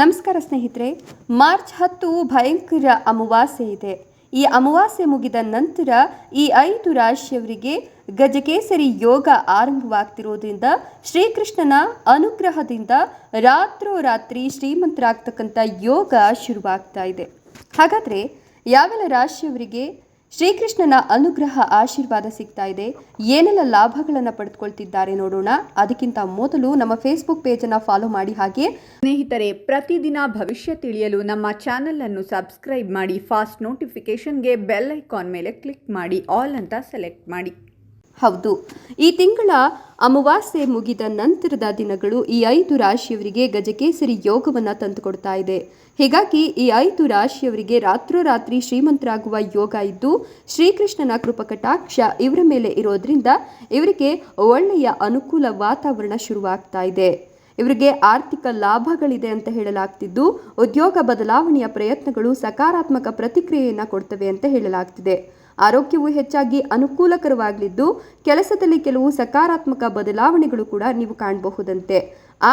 ನಮಸ್ಕಾರ ಸ್ನೇಹಿತರೆ, ಮಾರ್ಚ್ ಹತ್ತು ಭಯಂಕರ ಅಮಾವಾಸ್ಯೆ ಇದೆ. ಈ ಅಮಾವಾಸ್ಯೆ ಮುಗಿದ ನಂತರ ಈ ಐದು ರಾಶಿಯವರಿಗೆ ಗಜಕೇಸರಿ ಯೋಗ ಆರಂಭವಾಗ್ತಿರೋದ್ರಿಂದ ಶ್ರೀಕೃಷ್ಣನ ಅನುಗ್ರಹದಿಂದ ರಾತ್ರೋರಾತ್ರಿ ಶ್ರೀಮಂತರಾಗ್ತಕ್ಕಂಥ ಯೋಗ ಶುರುವಾಗ್ತಾ ಇದೆ. ಹಾಗಾದರೆ ಯಾವೆಲ್ಲ ರಾಶಿಯವರಿಗೆ ಶ್ರೀಕೃಷ್ಣನ ಅನುಗ್ರಹ ಆಶೀರ್ವಾದ ಸಿಗ್ತಾ ಇದೆ. ಏನೆಲ್ಲ ಲಾಭಗಳನ್ನು ಪಡೆದುಕೊಳ್ತಿದ್ದಾರೆ ನೋಡೋಣ. ಅದಕ್ಕಿಂತ ಮೊದಲು ನಮ್ಮ ಫೇಸ್ಬುಕ್ ಪೇಜನ್ನು ಫಾಲೋ ಮಾಡಿ ಹಾಗೆ. ಸ್ನೇಹಿತರೆ, ಪ್ರತಿದಿನ ಭವಿಷ್ಯ ತಿಳಿಯಲು ನಮ್ಮ ಚಾನೆಲ್ ಅನ್ನು ಸಬ್ಸ್ಕ್ರೈಬ್ ಮಾಡಿ ಫಾಸ್ಟ್ ನೋಟಿಫಿಕೇಶನ್ಗೆ ಬೆಲ್ ಐಕಾನ್ ಮೇಲೆ ಕ್ಲಿಕ್ ಮಾಡಿ ಆಲ್ ಅಂತ ಸೆಲೆಕ್ಟ್ ಮಾಡಿ. ಹೌದು. ಈ ತಿಂಗಳ ಅಮಾವಾಸ್ಯೆ ಮುಗಿದ ನಂತರದ ದಿನಗಳು ಈ ಐದು ರಾಶಿಯವರಿಗೆ ಗಜಕೇಸರಿ ಯೋಗವನ್ನು ತಂದುಕೊಡ್ತಾ ಇದೆ. ಹೀಗಾಗಿ ಈ ಐದು ರಾಶಿಯವರಿಗೆ ರಾತ್ರೋರಾತ್ರಿ ಶ್ರೀಮಂತರಾಗುವ ಯೋಗ ಇದ್ದು, ಶ್ರೀಕೃಷ್ಣನ ಕೃಪಕಟಾಕ್ಷ ಇವರ ಮೇಲೆ ಇರೋದ್ರಿಂದ ಇವರಿಗೆ ಒಳ್ಳೆಯ ಅನುಕೂಲ ವಾತಾವರಣ ಶುರುವಾಗ್ತಾ ಇದೆ. ಇವರಿಗೆ ಆರ್ಥಿಕ ಲಾಭಗಳಿದೆ ಅಂತ ಹೇಳಲಾಗ್ತಿದ್ದು, ಉದ್ಯೋಗ ಬದಲಾವಣೆಯ ಪ್ರಯತ್ನಗಳು ಸಕಾರಾತ್ಮಕ ಪ್ರತಿಕ್ರಿಯೆಯನ್ನು ಕೊಡ್ತವೆ ಅಂತ ಹೇಳಲಾಗ್ತಿದೆ. ಆರೋಗ್ಯವು ಹೆಚ್ಚಾಗಿ ಅನುಕೂಲಕರವಾಗಲಿದ್ದು ಕೆಲಸದಲ್ಲಿ ಕೆಲವು ಸಕಾರಾತ್ಮಕ ಬದಲಾವಣೆಗಳು ಕೂಡ ನೀವು ಕಾಣಬಹುದಂತೆ.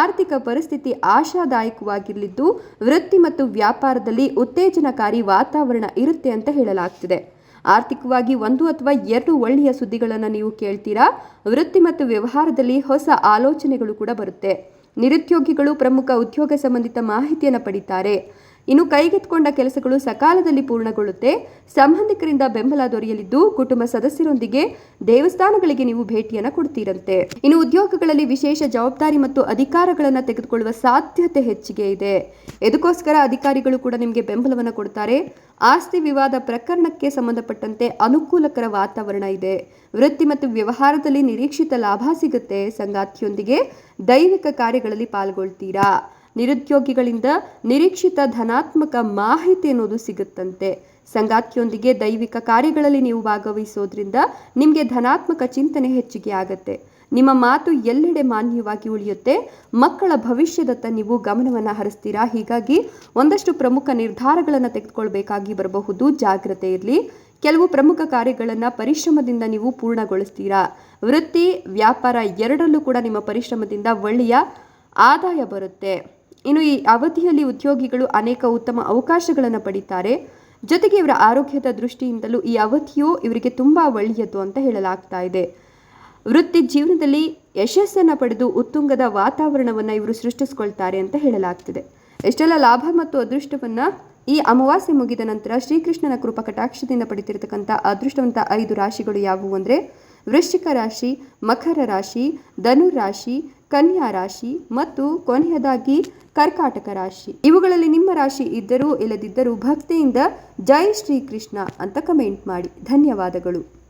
ಆರ್ಥಿಕ ಪರಿಸ್ಥಿತಿ ಆಶಾದಾಯಕವಾಗಿರಲಿದ್ದು, ವೃತ್ತಿ ಮತ್ತು ವ್ಯಾಪಾರದಲ್ಲಿ ಉತ್ತೇಜನಕಾರಿ ವಾತಾವರಣ ಇರುತ್ತೆ ಅಂತ ಹೇಳಲಾಗ್ತಿದೆ. ಆರ್ಥಿಕವಾಗಿ ಒಂದು ಅಥವಾ ಎರಡು ಒಳ್ಳೆಯ ಸುದ್ದಿಗಳನ್ನು ನೀವು ಕೇಳ್ತೀರಾ? ವೃತ್ತಿ ಮತ್ತು ವ್ಯವಹಾರದಲ್ಲಿ ಹೊಸ ಆಲೋಚನೆಗಳು ಕೂಡ ಬರುತ್ತೆ. ನಿರುದ್ಯೋಗಿಗಳು ಪ್ರಮುಖ ಉದ್ಯೋಗ ಸಂಬಂಧಿತ ಮಾಹಿತಿಯನ್ನು ಪಡಿತಾರೆ. ಇನ್ನು ಕೈಗೆತ್ಕೊಂಡ ಕೆಲಸಗಳು ಸಕಾಲದಲ್ಲಿ ಪೂರ್ಣಗೊಳ್ಳುತ್ತೆ. ಸಂಬಂಧಿಕರಿಂದ ಬೆಂಬಲ ದೊರೆಯಲಿದ್ದು ಕುಟುಂಬ ಸದಸ್ಯರೊಂದಿಗೆ ದೇವಸ್ಥಾನಗಳಿಗೆ ನೀವು ಭೇಟಿಯನ್ನು ಕೊಡ್ತೀರಂತೆ. ಇನ್ನು ಉದ್ಯೋಗಗಳಲ್ಲಿ ವಿಶೇಷ ಜವಾಬ್ದಾರಿ ಮತ್ತು ಅಧಿಕಾರಗಳನ್ನು ತೆಗೆದುಕೊಳ್ಳುವ ಸಾಧ್ಯತೆ ಹೆಚ್ಚಿಗೆ ಇದೆ. ಇದಕ್ಕೋಸ್ಕರ ಅಧಿಕಾರಿಗಳು ಕೂಡ ನಿಮಗೆ ಬೆಂಬಲವನ್ನು ಕೊಡ್ತಾರೆ. ಆಸ್ತಿ ವಿವಾದ ಪ್ರಕರಣಕ್ಕೆ ಸಂಬಂಧಪಟ್ಟಂತೆ ಅನುಕೂಲಕರ ವಾತಾವರಣ ಇದೆ. ವೃತ್ತಿ ಮತ್ತು ವ್ಯವಹಾರದಲ್ಲಿ ನಿರೀಕ್ಷಿತ ಲಾಭ ಸಿಗುತ್ತೆ. ಸಂಗಾತಿಯೊಂದಿಗೆ ದೈವಿಕ ಕಾರ್ಯಗಳಲ್ಲಿ ಪಾಲ್ಗೊಳ್ತೀರಾ? ನಿರುದ್ಯೋಗಿಗಳಿಂದ ನಿರೀಕ್ಷಿತ ಧನಾತ್ಮಕ ಮಾಹಿತಿ ಅನ್ನೋದು ಸಿಗುತ್ತಂತೆ. ಸಂಗಾತಿಯೊಂದಿಗೆ ದೈವಿಕ ಕಾರ್ಯಗಳಲ್ಲಿ ನೀವು ಭಾಗವಹಿಸೋದ್ರಿಂದ ನಿಮಗೆ ಧನಾತ್ಮಕ ಚಿಂತನೆ ಹೆಚ್ಚಿಗೆ ಆಗುತ್ತೆ. ನಿಮ್ಮ ಮಾತು ಎಲ್ಲೆಡೆ ಮಾನ್ಯವಾಗಿ ಉಳಿಯುತ್ತೆ. ಮಕ್ಕಳ ಭವಿಷ್ಯದತ್ತ ನೀವು ಗಮನವನ್ನು ಹರಿಸ್ತೀರಾ? ಹೀಗಾಗಿ ಒಂದಷ್ಟು ಪ್ರಮುಖ ನಿರ್ಧಾರಗಳನ್ನು ತೆಗೆದುಕೊಳ್ಬೇಕಾಗಿ ಬರಬಹುದು. ಜಾಗ್ರತೆ ಇರಲಿ. ಕೆಲವು ಪ್ರಮುಖ ಕಾರ್ಯಗಳನ್ನು ಪರಿಶ್ರಮದಿಂದ ನೀವು ಪೂರ್ಣಗೊಳಿಸ್ತೀರಾ? ವೃತ್ತಿ, ವ್ಯಾಪಾರ ಎರಡರಲ್ಲೂ ಕೂಡ ನಿಮ್ಮ ಪರಿಶ್ರಮದಿಂದ ಒಳ್ಳೆಯ ಆದಾಯ ಬರುತ್ತೆ. ಇನ್ನು ಈ ಅವಧಿಯಲ್ಲಿ ಉದ್ಯೋಗಿಗಳು ಅನೇಕ ಉತ್ತಮ ಅವಕಾಶಗಳನ್ನು ಪಡೀತಾರೆ. ಜೊತೆಗೆ ಇವರ ಆರೋಗ್ಯದ ದೃಷ್ಟಿಯಿಂದಲೂ ಈ ಅವಧಿಯು ಇವರಿಗೆ ತುಂಬ ಒಳ್ಳೆಯದು ಅಂತ ಹೇಳಲಾಗ್ತಾ ಇದೆ. ವೃತ್ತಿ ಜೀವನದಲ್ಲಿ ಯಶಸ್ಸನ್ನು ಪಡೆದು ಉತ್ತುಂಗದ ವಾತಾವರಣವನ್ನು ಇವರು ಸೃಷ್ಟಿಸ್ಕೊಳ್ತಾರೆ ಅಂತ ಹೇಳಲಾಗ್ತಿದೆ. ಎಷ್ಟೆಲ್ಲ ಲಾಭ ಮತ್ತು ಅದೃಷ್ಟವನ್ನು ಈ ಅಮಾವಾಸ್ಯೆ ಮುಗಿದ ನಂತರ ಶ್ರೀಕೃಷ್ಣನ ಕೃಪಾ ಕಟಾಕ್ಷದಿಂದ ಪಡಿತಿರತಕ್ಕಂಥ ಅದೃಷ್ಟವಂತ ಐದು ರಾಶಿಗಳು ಯಾವುವು ಅಂದರೆ ವೃಶ್ಚಿಕ ರಾಶಿ, ಮಕರ ರಾಶಿ ಧನುರಾಶಿ ಕನ್ಯಾ ರಾಶಿ ಮತ್ತು ಕೊನೆಯದಾಗಿ ಕರ್ಕಾಟಕ ರಾಶಿ. ಇವುಗಳಲ್ಲಿ ನಿಮ್ಮ ರಾಶಿ ಇದ್ದರೂ ಇಲ್ಲದಿದ್ದರೂ ಭಕ್ತಿಯಿಂದ ಜೈ ಶ್ರೀಕೃಷ್ಣ ಅಂತ ಕಮೆಂಟ್ ಮಾಡಿ. ಧನ್ಯವಾದಗಳು.